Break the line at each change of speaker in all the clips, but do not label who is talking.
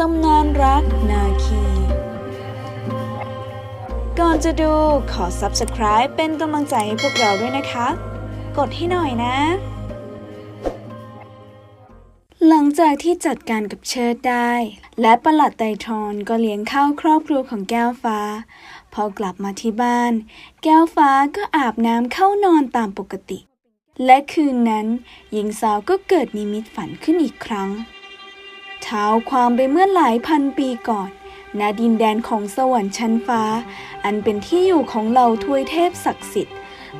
ตำนานรักนาคี ก่อนจะดูขอ Subscribe เป็นกำลังใจให้พวกเราด้วยนะคะ กดให้หน่อยนะ หลังจากที่จัดการกับเชิดได้ และประหลัดไตรทอนก็เลี้ยงข้าวครอบครัวของแก้วฟ้า พอกลับมาที่บ้าน แก้วฟ้าก็อาบน้ำเข้านอนตามปกติ และคืนนั้นหญิงสาวก็เกิดนิมิตฝันขึ้นอีกครั้ง เท้าความไปเมื่อหลายพันปีก่อนณดินแดนของสวรรค์ชั้นฟ้า อันเป็นที่อยู่ของเหล่าทวยเทพศักดิ์สิทธิ์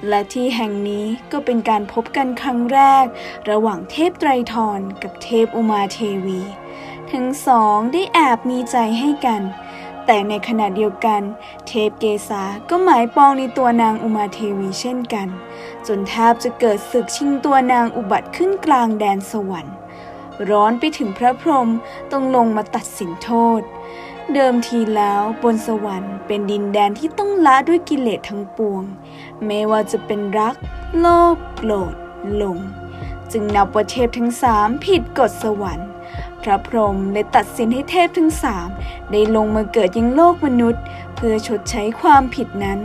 และที่แห่งนี้ก็เป็นการพบกันครั้งแรก ระหว่างเทพไตรทรกับเทพอุมาเทวี ทั้งสองได้แอบมีใจให้กัน แต่ในขณะเดียวกัน เทพเกษาก็หมายปองในตัวนางอุมาเทวีเช่นกัน จนแทบจะเกิดศึกชิงตัวนางอุบัติขึ้นกลางแดนสวรรค์ ร้อนไปถึงพระพรหมต้องลงมาตัดสินโทษ เดิมทีแล้วบนสวรรค์เป็นดินแดนที่ต้องละด้วยกิเลสทั้งปวง ไม่ว่าจะเป็นรัก โลภโกรธหลง จึงนับว่าเทพทั้งสามผิดกฎสวรรค์พระพรหมได้ตัดสินให้เทพทั้งสามได้ลงมาเกิดยังโลกมนุษย์ เพื่อชดใช้ความผิดนั้น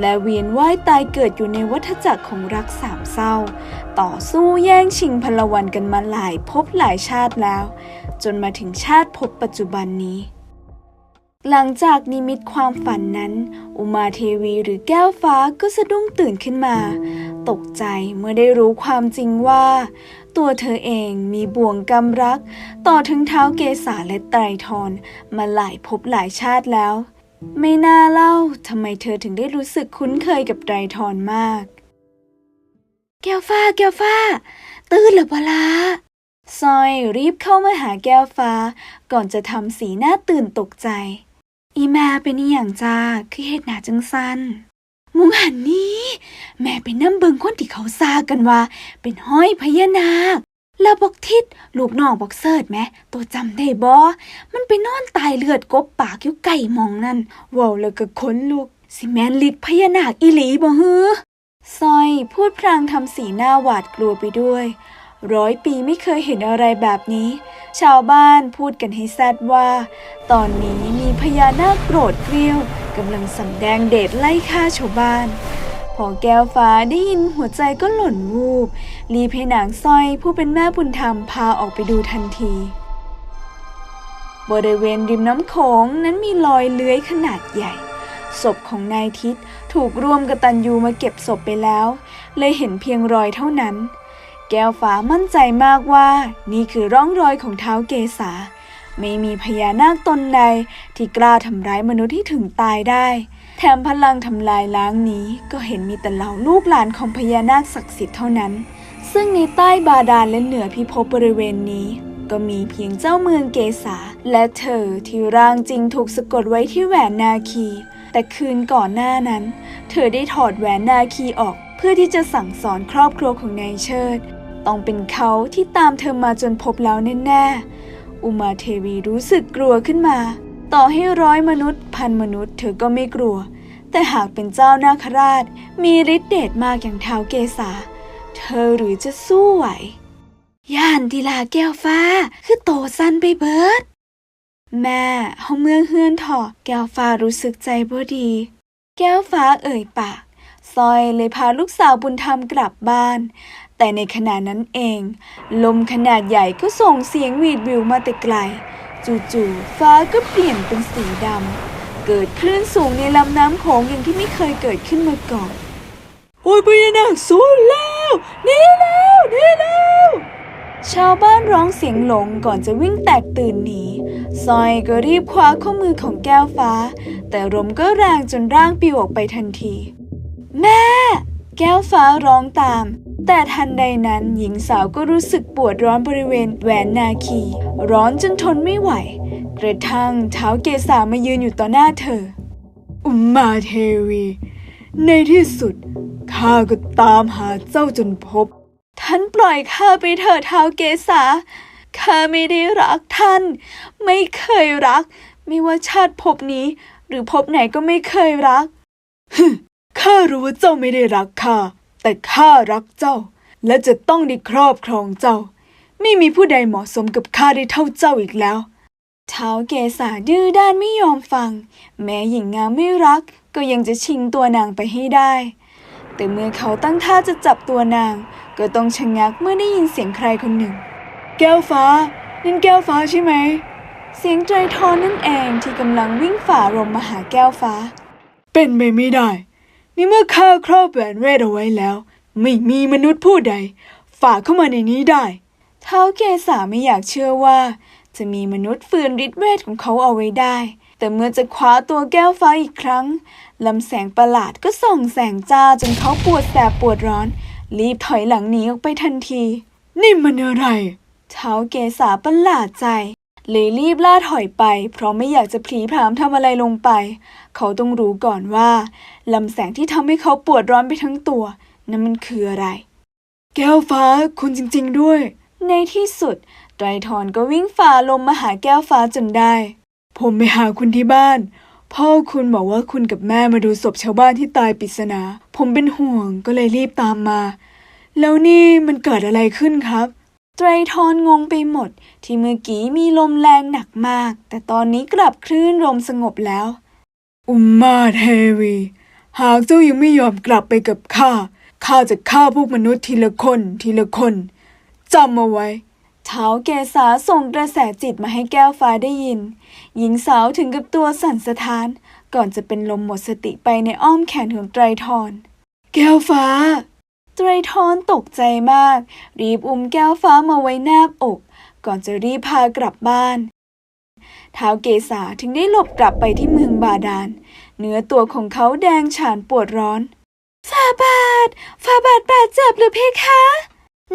และเวียนว่ายตายเกิดอยู่ในวัฏจักรของรักสามเศร้า ต่อสู้แย่งชิงพลวันกันมาหลายภพหลายชาติแล้ว จนมาถึงชาติภพปัจจุบันนี้ หลังจากนิมิตความฝันนั้น อุมาเทวีหรือแก้วฟ้าก็สะดุ้งตื่นขึ้นมา ตกใจเมื่อได้รู้ความจริงว่า ตัวเธอเองมีบ่วงกรรมรัก ต่อถึงเท้าเกษาและไตรทรมาหลายภพหลายชาติแล้ว ไม่น่าเล่าทำไมเธอถึงได้รู้สึกคุ้นเคยกับไตรทรมาก แก้วฟ้า แก้วฟ้า ตื่นหรือเปล่าซอยรีบเข้ามาหาแก้วฟ้า ก่อนจะทำสีหน้าตื่นตกใจ อีแม่เป็นอย่างจ้าคือเหตุหนาจังสันมุงหันนี้ แม่ไปนั่งเบิงคนที่เขาซากันว่า เป็นห้อยพญานาค แล้วบอกทิดลูกน้องบอกเสิร์ตไหมตัวจำได้บ่มันไปนอนตายเลือดกบปากอยู่ไก่มองนั่นว้าแล้วก็ขนลุกสิแมนลิดพญานาคอีหลีบ่ฮือซอยพูดพลางทำสีหน้าหวาดกลัวไปด้วย ร้อยปีไม่เคยเห็นอะไรแบบนี้ ชาวบ้านพูดกันให้แซดว่า ตอนนี้มีพญานาคโกรธเกรี้ยวกำลังสำแดงเดชไล่ฆ่าชาวบ้าน พอแก้วฟ้าได้ยินหัวใจก็หล่นวูบ รีบให้นางสร้อยผู้เป็นแม่บุญธรรมพาออกไปดูทันที บริเวณริมน้ำโขงนั้นมีรอยเลื้อยขนาดใหญ่ ศพของนายทิศถูกร่วมกตันยูมาเก็บศพไปแล้ว เลยเห็นเพียงรอยเท่านั้น แก้วฟ้ามั่นใจมากว่านี่คือร่องรอยของเท้าเกษาไม่มีพญานาคตนใดที่กล้าทำร้ายมนุษย์ที่ถึงตายได้ แถมพลังทำลายล้างนี้ก็เห็นมีแต่เหล่าลูกหลานของพญานาคศักดิ์สิทธิ์เท่านั้น ซึ่งในใต้บาดาลและเหนือพิภพบริเวณนี้ ก็มีเพียงเจ้าเมืองเกษา และเธอที่ร่างจริงถูกสะกดไว้ที่แหวนนาคี แต่คืนก่อนหน้านั้น เธอได้ถอดแหวนนาคีออก เพื่อที่จะสั่งสอนครอบครัวของนายเชิด ต้องเป็นเขาที่ตามเธอมาจนพบแล้วแน่ๆอุมาเทวีรู้สึกกลัวขึ้นมา ต่อให้ร้อยมนุษย์ พันมนุษย์เธอก็ไม่กลัว แต่หากเป็นเจ้านาคราช มีฤทธิ์เดชมากอย่างเท้าเกษาเธอหรือจะสู้ไหว ย่านทีลาแก้วฟ้า คือโตสั้นไปเบิด แม่เฮาเมืองเฮือนถอแก้วฟ้ารู้สึกใจบ่ดี แก้วฟ้าเอ่ยปากซอยเลยพาลูกสาวบุญธรรมกลับบ้าน แต่ในขณะนั้นเอง ลมขนาดใหญ่ก็ส่งเสียงหวีดวิวมาแต่ไกล จู่ๆฟ้าก็เปลี่ยนเป็นสีดำเกิดคลื่นสูงในลำน้ำโขงอย่างที่ไม่เคยเกิดขึ้นมาก่อน โอ้ยพญานาคสูนแล้วนี่แล้วนี่แล้วชาวบ้านร้องเสียงหลงก่อนจะวิ่งแตกตื่นหนีซอยก็รีบคว้าข้อมือของแก้วฟ้า แต่ลมก็แรงจนร่างปิวออกไปทันที แม่ แก้วฟ้าร้องตาม แต่ทันใดนั้นหญิงสาวก็รู้สึกปวดร้อนบริเวณแหวนนาคี ร้อนจนทนไม่ไหว กระทั่งเท้าเกษามายืนอยู่ต่อหน้าเธอ อุมมาเทวี ในที่สุดข้าก็ตามหาเจ้าจนพบ ท่านปล่อยข้าไปเถิดเท้าเกษาข้าไม่ได้รักท่าน ไม่เคยรัก ไม่ว่าชาติภพนี้ หรือภพไหนก็ไม่เคยรักข้ารู้ว่าเจ้าไม่ได้รักข้า แต่ข้ารักเจ้า และจะต้องได้ครอบครองเจ้า ไม่มีผู้ใดเหมาะสมกับข้าได้เท่าเจ้าอีกแล้วเท้าเกษาดื้อด้านไม่ยอมฟัง แม้หญิงงามไม่รักก็ยังจะชิงตัวนางไปให้ได้ แต่เมื่อเขาตั้งท่าจะจับตัวนาง ก็ต้องชะงักเมื่อได้ยินเสียงใครคนหนึ่ง แก้วฟ้านั่นแก้วฟ้าใช่ไหม เสียงไตรทอนนั่นเองที่กำลังวิ่งฝ่าลมมาหาแก้วฟ้า เป็นไปไม่ได้ นี่เมื่อข้าครอบแหวนเวทเอาไว้แล้ว ไม่มีมนุษย์ผู้ใด ฝากเข้ามาในนี้ได้ เท้าเกษาไม่อยากเชื่อว่า จะมีมนุษย์ฝืนฤทธิ์เวทของเขาเอาไว้ได้ แต่เมื่อจะคว้าตัวแก้วฟ้าอีกครั้งลำแสงประหลาดก็ส่องแสงจ้าจนเขาปวดแสบปวดร้อน รีบถอยหลังหนีออกไปทันที นี่มันอะไร เท้าเกษาประหลาดใจ เลยรีบล่าถอยไป เพราะไม่อยากจะพลีพรามทำอะไรลงไป เขาต้องรู้ก่อนว่าลำแสงที่ทำให้เขาปวดร้อนไปทั้งตัว นั้นมันคืออะไร แก้วฟ้าคุณจริง ๆ ด้วย ในที่สุด ไตรทอนก็วิ่งฝ่าลมมาหาแก้วฟ้าจนได้ ผมไปหาคุณที่บ้าน พ่อคุณบอกว่าคุณกับแม่มาดูศพชาวบ้านที่ตายปริศนา ผมเป็นห่วงก็เลยรีบตามมา แล้วนี่มันเกิดอะไรขึ้นครับ ไตรทอนงงไปหมด ที่เมื่อกี้มีลมแรงหนักมาก แต่ตอนนี้กลับคลื่นลมสงบแล้ว อุมมาเทวี หากเจ้ายังไม่ยอมกลับไปกับข้า ข้าจะฆ่าพวกมนุษย์ทีละคนทีละคนจำเอาไว้เท้าเกษาส่งกระแสจิตมาให้แก้วฟ้าได้ยิน หญิงสาวถึงกับตัวสั่นสะท้าน ก่อนจะเป็นลมหมดสติไปในอ้อมแขนของไตรทอน แก้วฟ้า ไตรทอนตกใจมาก รีบอุ้มแก้วฟ้ามาไว้แนบอก ก่อนจะรีบพากลับบ้านเท้าวเกษาถึงได้หลบกลับไปที่เมืองบาดาล เนื้อตัวของเขาแดงฉานปวดร้อนฟาบาทฟาบาทบาดเจ็บหรือเพคะ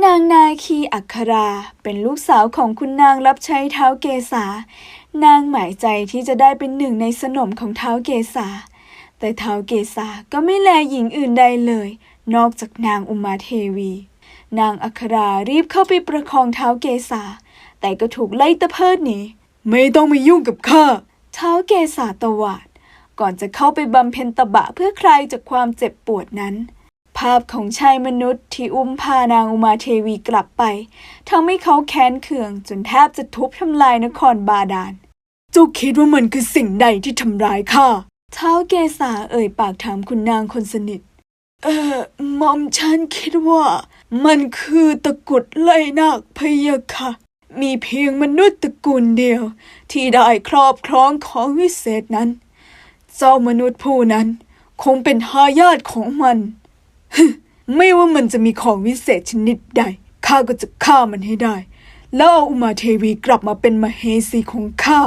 นางนาคีอัครา เป็นลูกสาวของคุณนางรับใช้เท้าเกษานางหมายใจที่จะได้เป็นหนึ่งในสนมของเท้าเกษาแต่เท้าเกษาก็ไม่แลหญิงอื่นใดเลย นอกจากนางอุมาเทวี นางอัครารีบเข้าไปประคองเท้าวเกษาแต่ก็ถูกไล่ตะเพิดหนีไม่ต้องมายุ่งกับข้าเท้าวเกษาตวาด ก่อนจะเข้าไปบำเพ็ญตบะเพื่อคลายจากความเจ็บปวดนั้น ภาพของชายมนุษย์ที่อุ้มพานางอุมาเทวีกลับไปทำให้เขาแค้นเคืองจนแทบจะทุบทำลายนครบาดาลเจ้าคิดว่ามันคือสิ่งใดที่ทำร้ายข้าเท้าวเกษาเอ่ยปากถามคุณนางคนสนิท เออหมอมฉันคิดว่า มันคือตะกรุดไล่นาคพยะค่ะ มีเพียงมนุษย์ตระกูลเดียว ที่ได้ครอบครองของวิเศษนั้น เจ้ามนุษย์ผู้นั้น คงเป็นทายาทของมันไม่ว่ามันจะมีของวิเศษชนิดใดข้าก็จะฆ่ามันให้ได้ แล้วเอาอุมาเทวีกลับมาเป็นมเหสีของข้า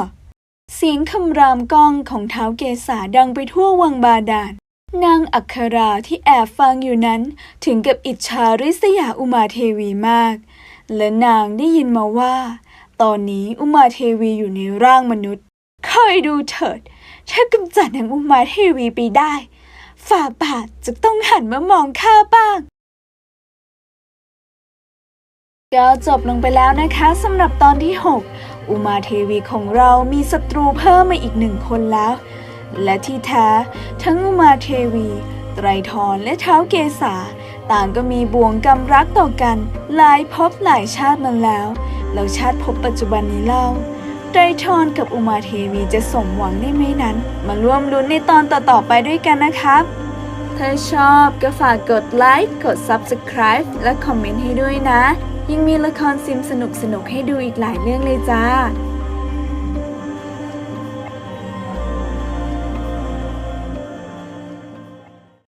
เสียงคำรามก้องของเท้าเกษาดังไปทั่ววังบาดาล นางอัคราที่แอบฟังอยู่นั้นถึงกับอิจฉาริษยาอุมาเทวีมาก และนางได้ยินมาว่า ตอนนี้อุมาเทวีอยู่ในร่างมนุษย์คอยดูเถิด ถ้ากำจัดนางอุมาเทวีไปได้ ฝ่าบาทจะต้องหันมามองข้าบ้างก็จบลงไปแล้วนะคะสำหรับตอนที่ 6 อุมาเทวีของเรามีศัตรูเพิ่มมาอีกหนึ่งคนแล้ว และที่แท้ทั้งอุมาเทวี ไตรทรและเท้าเกษาต่างก็มีบ่วงกรรมรักต่อกัน หลายภพหลายชาติมาแล้วแล้วชาติภพปัจจุบันนี้เล่าไตรทรกับอุมาเทวีจะสมหวังได้ไหมนั้น มาร่วมลุ้นในตอนต่อๆไปด้วยกันนะครับ ถ้าชอบก็ฝากกดไลค์กด Subscribe และคอมเมนต์ให้ด้วยนะ ยังมีละครซิมสนุกๆให้ดูอีกหลายเรื่องเลยจ้า